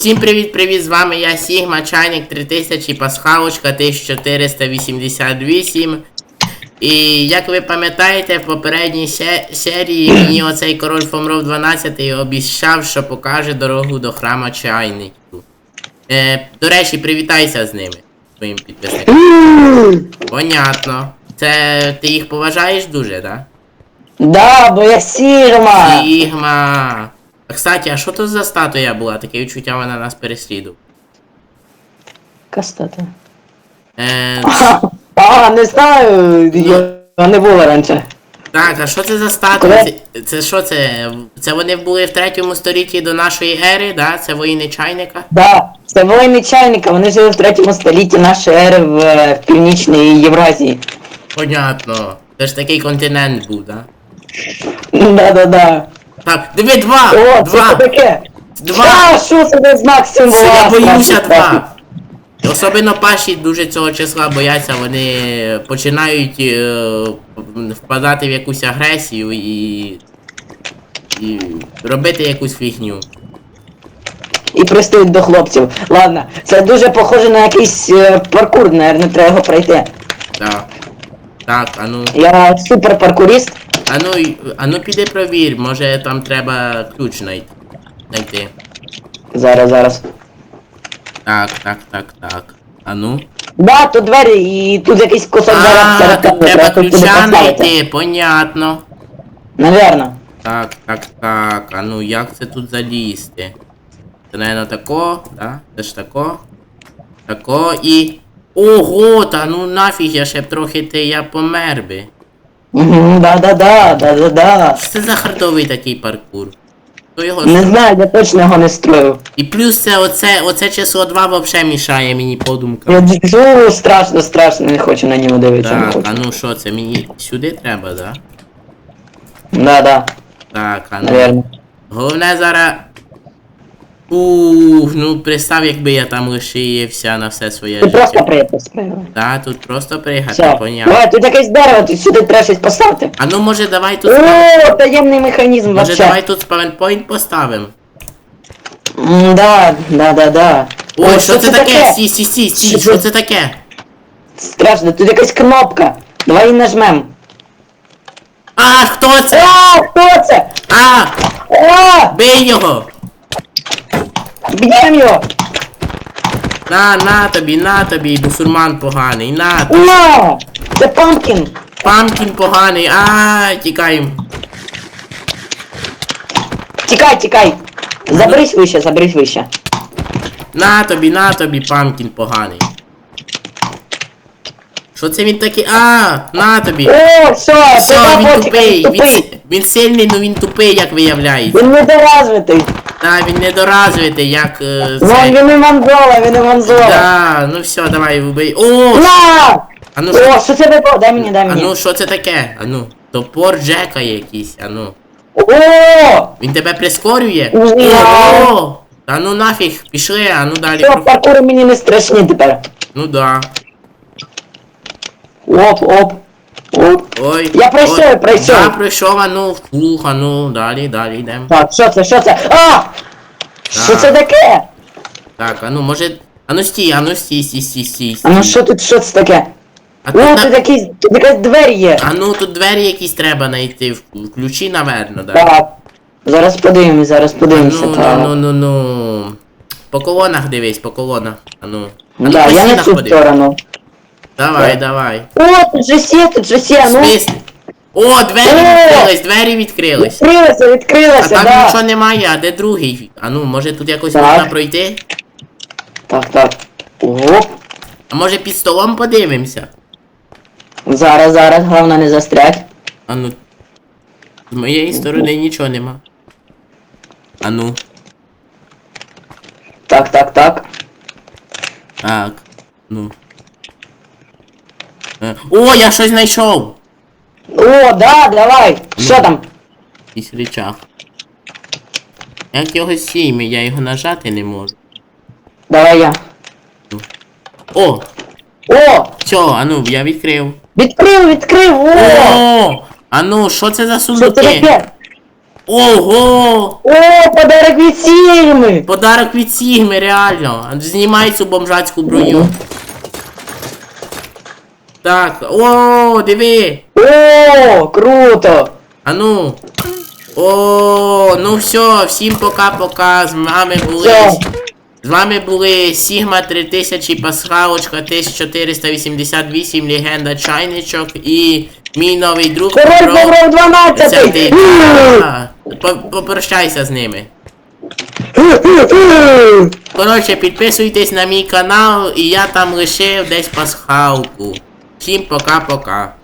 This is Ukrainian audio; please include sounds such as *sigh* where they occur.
Всім привіт-привіт! З вами я Сігма, чайник 3000, пасхалочка 1488. І як ви пам'ятаєте, в попередній серії мені оцей король Фомров 12 обіцяв, що покаже дорогу до храма чайників. Е, до речі, привітайся з ними, своїм підписникам. Понятно. Це ти їх поважаєш дуже, так? Да, бо я Сігма. Сігма. Кстати, а що то за статуя була? Таке відчуття вона нас переслідувала. Кастати. Е, *laughs* А, не знаю, я не було раніше. так, а що це за статуя? Це, це що це? Це вони були в третьому столітті до нашої ери, да? Це воїни чайника? Да, це воїни чайника, вони жили в третьому столітті нашої ери в, е, в північній Євразії. Понятно. Це ж такий континент був, да? Да-да-да. Так, диви, два! О, це два! таке? Два! А, що це знак символа? Це я боюся два! Особливо паші дуже цього числа бояться, вони починають е, впадати в якусь агресію і. і робити якусь фігню. І пристають до хлопців. Ладно, це дуже похоже на якийсь е, паркур, наверное, треба його пройти. Так. Так, а ну. Я супер паркуріст. А ну, й- а ну піди провір, може там треба ключ знайти. Зараз, зараз. Так, так, так, так. А ну. Да, тут двері і тут якийсь кусок зараз А, зараз тут треба тут туди ключа поставити. знайти, понятно. Наверно. Так, так, так. А ну як це тут залізти? Це, наверное, тако, да? Це ж тако. Тако і. Ого, та ну нафіг я ще б трохи ти, я помер би. Да-да-да, да-да-да. Це за хардовий такий паркур? Хто його Не строїв? знаю, я точно його не строю. І плюс це оце, оце число 2 вообще мішає мені подумкам. Я дуже страшно, страшно, не хочу на нього дивитися. не Так, хочу. а ну що це мені сюди треба, да? Да-да, Так, а ну. наверно. Головне зараз. Ух, ну представ, якби я там лишився на все своє Ти просто життя. приїхав спригав. Так, тут просто пригати, Все. понятно. Давай, тут якесь дерево, тут сюди треба щось поставити. А ну може давай тут. О, таємний механізм Може давай тут спавнпойнт поставимо. М, Да, да-да-да. Ой, що це таке? Стій, стій, стій, стій, Що що це? це таке? Страшно, тут якась кнопка. Давай її нажмем. А, хто це? О, хто це? А! О, Бий його! Б'єм його. На, на тобі, на тобі, бусурман поганий, на. О, це пампкін. Памкін поганий, а, тікаємо. Тікай, тікай. Заберись вище, заберись вище. На тобі, на тобі, памкін поганий. Що це він такий? А, на тобі. О, все, Все, він тупий. він с- він сильний, але він тупий, як виявляється. Він недоразвитий. Та, він недоразвитий, як е, Вон це. він і манзола, він і манзола. Да, ну все, давай вбий. О! На! А ну що? О, що це таке? Дай мені, дай А мені. ну що це таке? А ну. Топор Джека якийсь, а ну. О! Він тебе прискорює? Ні. О! Та ну нафіг, пішли, а ну далі. Все, проходь. паркури мені не страшні тепер. Ну да. Оп, оп. Оп. Ой. Я пройшов, ой. пройшов. Да, пройшов, а ну, фух, а ну, далі, далі йдемо. Так, що це, що це? А! Що це таке? Так, а ну, може. А ну стій, а ну стій, стій, стій, стій. А ну що тут, що це таке? А О, тут, тут на... якісь, тут якась двері є. а ну тут двері якісь треба знайти. в- Ключі, наверно, да. Так. Зараз подивимось, зараз подивимося. Ну, так. ну, ну, ну, ну. По колонах дивись, по колонах. А ну. А ну Да, по я на стінах цю подивись. сторону. Давай, Так. давай. О, тут же сє, тут же сє, В ну. смислі? О, двері О! відкрились, двері відкрились. Відкрилося, А відкрилося, там да. нічого немає, а де другий? А ну, може тут якось Так. можна пройти? Так, так. Оп. А може під столом подивимося? Зараз, зараз, головне не застрять. А ну. З моєї сторони нічого нема. А ну. Так, так, так. Так. Ну. Е, О, я щось знайшов! О, да, давай. Що там? Якийсь речах. Як його сійми, я його нажати не можу. Давай я. О! О! Все, а ну, я відкрив. Відкрив, відкрив! О! О! А ну, що це за Що це сундуки? таке? Ого! О, подарок від Сігми! Подарок від Сігми, реально. Знімай цю бомжацьку броню. Так, о, диви! О, круто! А ну. О, ну все, всім пока-пока. З вами були. З вами були Сігма 3000, Пасхалочка 1488, Легенда Чайничок і мій новий друг Король Бобров 12! 10. А, по- Попрощайся з ними. Коротше, підписуйтесь на мій канал, і я там лишив десь пасхалку. Всім пока-пока.